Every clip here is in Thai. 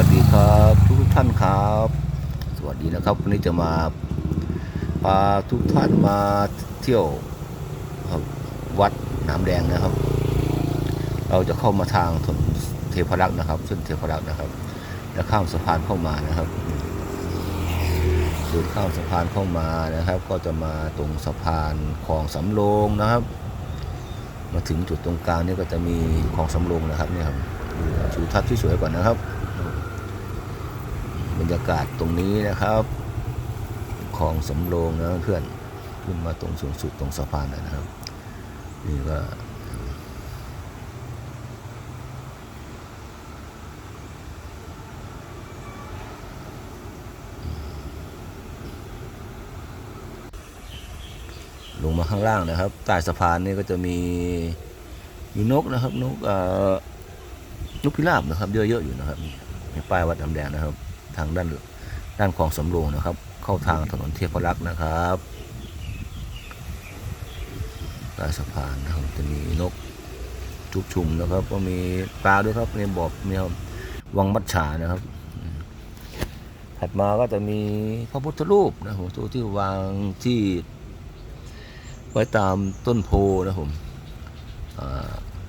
วัสดีครับทุกท่านครับ สวัสดีนะครับวันนี้จะมาพาทุกท่านมาเที่ยววัดน้ำแดงนะครับ เราจะเข้ามาทางถนนเทพรักษ์นะครับเส้นเทพรักษ์นะครับ แล้วข้ามสะพานเข้ามานะครับเดินข้ามสะพานเข้ามานะครับ ก็จะมาตรงสะพานคลองสำโรงนะครับ มาถึงจุดตรงกลางนี่ก็จะมีคลองสำโรงนะครับนี่ครับดูทัศน์ที่สวยก่อนนะครับ รรยากาศตรงนี้นะครับคลองสำโรงนะเพื่อนขึ้นมาตรงสูงสุดตรงสะพานนะครับ นี่ก็ลงมาข้างล่างนะครับ ใต้สะพานนี่ก็จะมีมีนกนะครับ นกเอ่อนกพิราบนะครับ เยอะๆอยู่นะครับมีป้ายวัดน้ำแดงนะครับ ทางด้านด้านของสำโรงนะครับ เข้าทางถนนเทพรักษ์นะครับใต้สะพานนะครับจะมีนกชุกชุมนะครับ ก็มีปลาด้วยครับในบ่อมีวังมัดฉานะครับ ถัดมาก็จะมีพระพุทธรูปนะผมตัวที่วางที่ไว้ตามต้นโพนะผม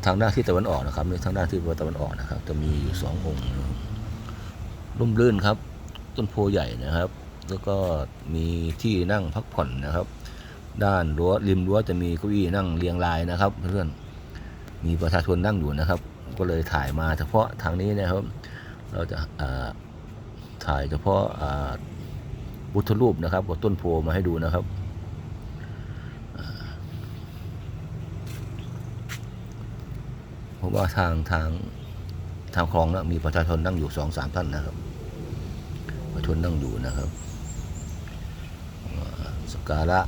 ทางด้านที่ตะวันออกนะครับในทางด้านที่ตะวันออกนะครับ จะมีอยู่สององค์ รับร่มรื่นครับ ต้นโพใหญ่นะครับ แล้วก็มีที่นั่งพักผ่อนนะครับ ด้านรั้วริมรั้วจะมีเก้าอี้นั่งเรียงรายนะครับ เพื่อนมีประชาชนนั่งอยู่นะครับ ก็เลยถ่ายมาเฉพาะทางนี้นะครับ เราจะาถ่ายเฉพาะพุทธรูปนะครับกับต้นโพมาให้ดูนะครับเพราะว่าทางทางทางคลองนะมีประชาชนนั่งอยู่สองสามท่านนะครับ ประชาชนนั่งอยู่นะครับสกการะ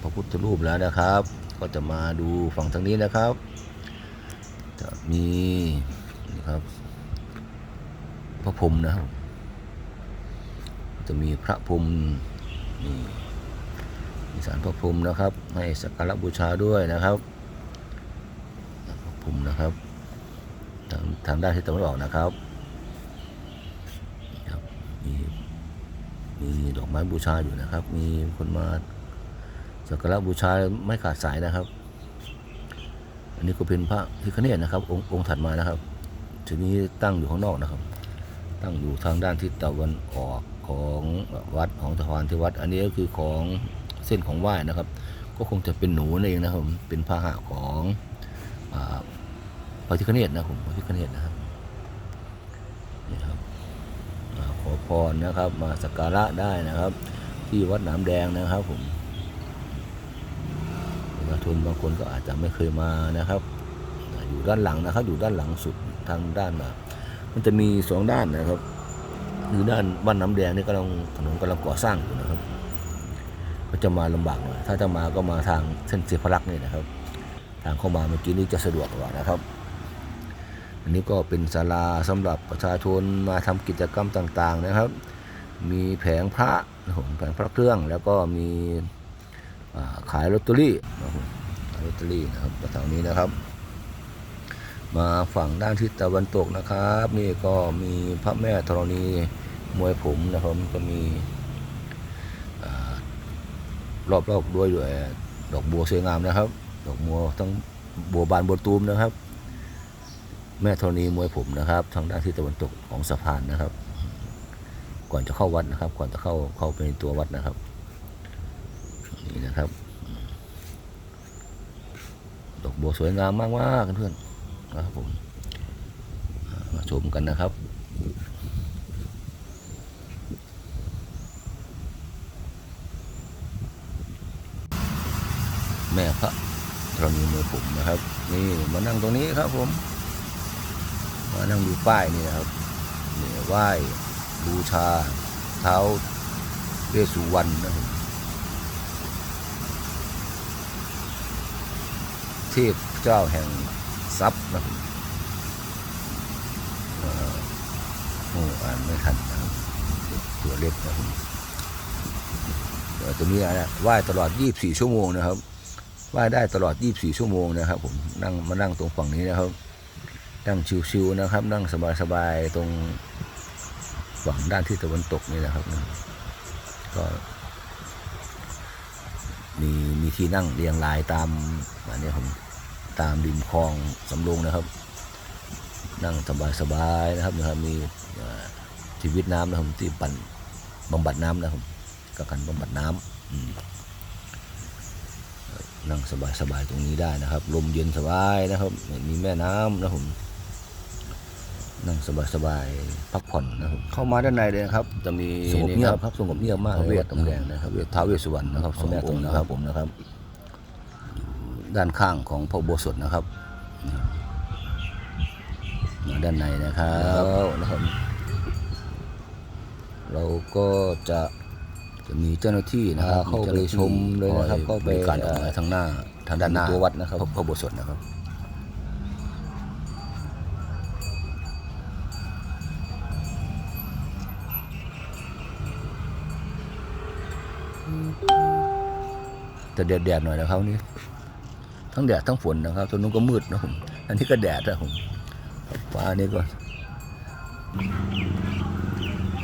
พระพุทธรูปแล้วนะครับ ก็จะมาดูฝั่งทางนี้นะครับ จะมีนี่ครับ พระพรมนะครับ จะมีพระพรมนี่มีสารพระพรมนะครับ ให้สักการะบูชาด้วยนะครับผมนะครับ ทางทางด้านที่ตะวันออกนะครับ มีมีดอกไม้บูชาอยู่นะครับ มีคนมาสักการะบูชาไม่ขาดสายนะครับ อันนี้ก็เป็นพระพิฆเนศนะครับ องค์องค์ถัดมานะครับทีนี้ตั้งอยู่ข้างนอกนะครับ ตั้งอยู่ทางด้านทิศตะวันออกของวัดของสะพานที่วัด อันนี้ก็คือของเส้นของไหว้นะครับ ก็คงจะเป็นหนูนั่นเองนะครับเป็นพาหะของอพระพิฆเนศนะผมพระพิฆเนศนะครับนี่ครับอ่า ขอพรนะครับ มาสักการะได้นะครับ ที่วัดหนามแดงนะครับผมประชาชนบางคนก็อาจจะไม่เคยมานะครับ อยู่ด้านหลังนะครับอยู่ด้านหลังสุดทางด้านอะมันจะมีสองด้านนะครับคือด้านบ้านน้ำแดงนี่กำลังถนนกำลังก่อสร้างอยู่นะครับ ก็จะมาลำบากหน่อยถ้าจะมาก็มาทางเส้นเสพรักนี่นะครับ ทางเข้ามาเมื่อกี้นี้จะสะดวกกว่านะครับ อันนี้ก็เป็นศาลาสำหรับประชาชนมาทำกิจกรรมต่างๆนะครับ มีแผงพระนะผมแผงพระเครื่องแล้วก็มีขายลอตเตอรี่นะผมขายลอตเตอรี่นะครับแถวนี้นะครับ มาฝั่งด้านทิศตะวันตกนะครับ นี่ก็มีพระแม่ธรณีมวยผมนะครับก็มีอรอบๆด้วยด้วยดอกบัวสวยงามนะครับ ดอกบัวทั้งบัวบานบัวตูมนะครับ แม่ธรณีมวยผมนะครับ ทางด้านที่ตะวันตกของสะพานนะครับ ก่อนจะเข้าวัดนะครับ ก่อนจะเข้าเข้าไปในตัววัดนะครับนี่นะครับ ดอกบัวสวยงามมากมากเพื่อนนะครับผมมาชมกันนะครับแม่พระธรณีมือผมนะครับ นี่มานั่งตรงนี้ครับผม มานั่งดูป้ายนี่นะครับเนี่ยไหว้บูชาเท้าเวสสุวรรณนะครับเทพเจ้าแห่งทรัพย์นะครับอ่อโอ้อ่านไม่ทันนะครับตัวเล็กนะครับเดี๋ยวตัวนี้นะไหว้ตลอด 24 ชั่วโมงนะครับไหว้ได้ตลอด 24 ชั่วโมงนะครับ ผมนั่งมานั่งตรงฝั่งนี้นะครับ นั่งชิวๆนะครับ นั่งสบายๆตรงฝั่งด้านที่ตะวันตกนี่นะครับก็มีมีที่นั่งเรียงรายตามอันนี้ผมตามริมคลองสำโรงนะครับ นั่งสบายสบายๆนะครับนะครับมีชีวิตน้ำนะครับที่ปั่นบำบัดน้ำนะครับกับการบำบัดน้ำนั่งสบายสบายๆตรงนี้ได้นะครับ ลมเย็นสบายนะครับมีแม่น้ำนะผม นั่งสบายสบายๆพักผ่อนนะครับเข้ามาด้านในเลยนะครับ จะมีสงบเงียบครับสงบเงียบมากเลยวัดตำแดงนะครับเวทท้าวเวสสุวรรณนะครับสององค์นะครับผมนะครับ ด้านข้างของพระอุโบสถนะครับมาด้านในนะครับนะครับ เราก็จะจะมีเจ้าหน้าที่นะครับเข้าไปชมเลยนะครับเข้าไปการออกมาทางหน้าทางด้านหน้าตัววัดนะครับพระอุโบสถนะครับ แต่แดดๆหน่อยนะครับนี่ทั้งแดดทั้งฝนนะครับตรงนู้นก็มืดนะผมอันนี้ก็แดดนะผมฟ้านี่ก็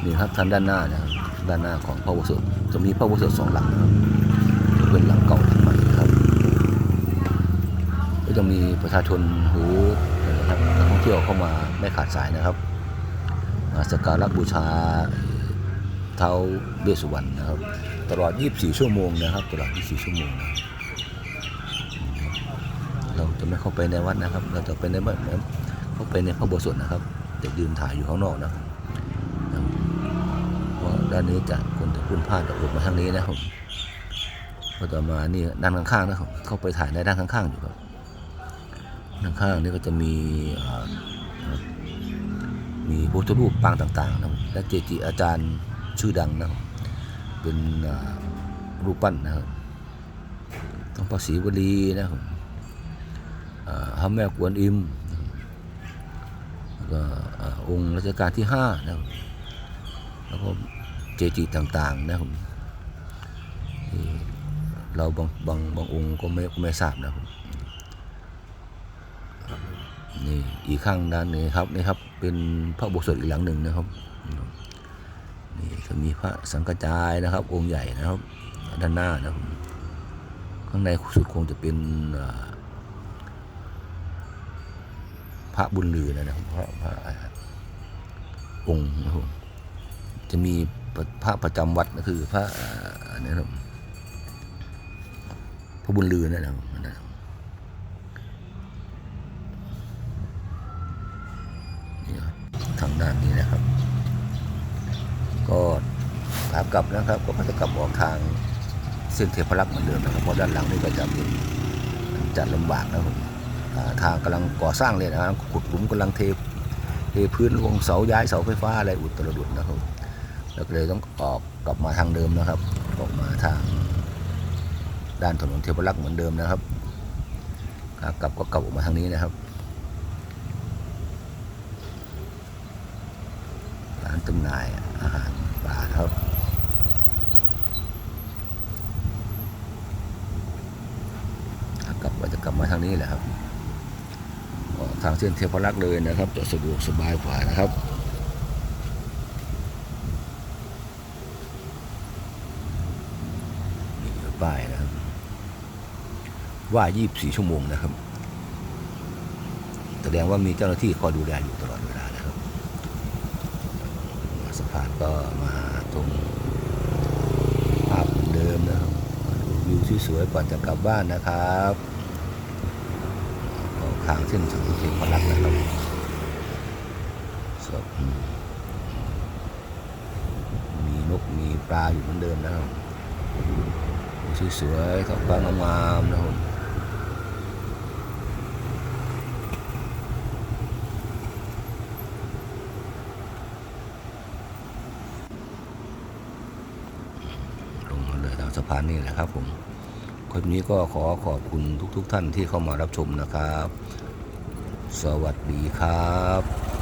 นี่ครับทางด้านหน้านะครับด้านหน้าของพระอุโบสถจะมีพระอุโบสถสองหลังนะครับเป็นหลังเก่าหลังใหม่ครับก็จะมีประชาชนหรือนะครับนักท่องเที่ยวเข้ามาไม่ขาดสายนะครับมาสักการะบูชาเท้าเวสสุวรรณนะครับ ตลอด 24 ชั่วโมงนะครับ ตลอด 24 ชั่วโมงนะเราจะไม่เข้าไปในวัดนะครับ เราจะไปในวัดเข้าไปในพระโบสถนะครับจะยืนถ่ายอยู่ข้างนอกนะครับเพราะด้านนี้จะคนจะพุ่นพลาดจะออกมาทางนี้นะครับก็จะมานี่ด้านข้างๆนะครับเข้าไปถ่ายในด้านข้างๆอยู่ครับด้านข้างนี่ก็จะมีมีพุทธรูปปางต่างๆนะครับและเจจิอาจารย์ชื่อดังนะครับ เป็นรูปปั้นนะครับต้องพระศรีวลีนะครับอ่าพระแม่กวนอิมแล้วก็องค์รัชกาลที่ห้านะครับแล้วก็เจจิต่างๆนะครับเราบางบางบางองค์ก็ไม่ไม่ทราบนะครับนี่อีกข้างด้านนี้ครับนี่ครับเป็นพระอุโบสถอีกหลังหนึ่งนะครับ นี่จะมีพระสังกจายนะครับ องค์ใหญ่นะครับด้านหน้านะครับข้างในสุดคงจะเป็นพระบุญลือนะครับพระพระองค์นะครับจะมีพระประจำวัดก็คือพระอ่าอันนี้นะครับพระบุญลือนะครับทางด้านนี้นะครับ ก็ขากลับนะครับก็จะกลับออกทางเส้นเทพรักษ์เหมือนเดิมนะครับเพราะด้านหลังนี่ก็จะเป็นจะลำบากนะครับทางกำลังก่อสร้างเลยนะครับขุดหลุมกำลังเทเทพื้นลงเสาย้ายเสาไฟฟ้าอะไรอุตรดุดนะครับแล้วก็เลยต้องออกกลับมาทางเดิมนะครับออกมาทางด้านถนนเทพรักษ์เหมือนเดิมนะครับขากลับก็กลับออกมาทางนี้นะครับร้านจำหน่าย อาหารป่าครับกลับว่าจะกลับมาทางนี้แหละครับทางเส้นเทพรักษ์เลยนะครับจะสะดวกสบายกว่านะครับนี่คือป้ายนะครับ ว่า 24 ชั่วโมงนะครับ แสดงว่ามีเจ้าหน้าที่คอยดูแลอยู่ตลอดเวลานะ สะพานก็มาตรงภาพเหมือนเดิมนะครับดูวิวที่สวยก่อนจะกลับบ้านนะครับออกทางเส้นสุขุมวิทพลักนะครับสวยอืมมีนกมีปลาอยู่เหมือนเดิมนะครับวิวที่สวยท้องฟ้างามๆนะครับลงมา เลยทางสะพานนี่แหละครับผมคลิปนี้ก็ขอขอบคุณทุกๆทท่านที่เข้ามารับชมนะครับ สวัสดีครับ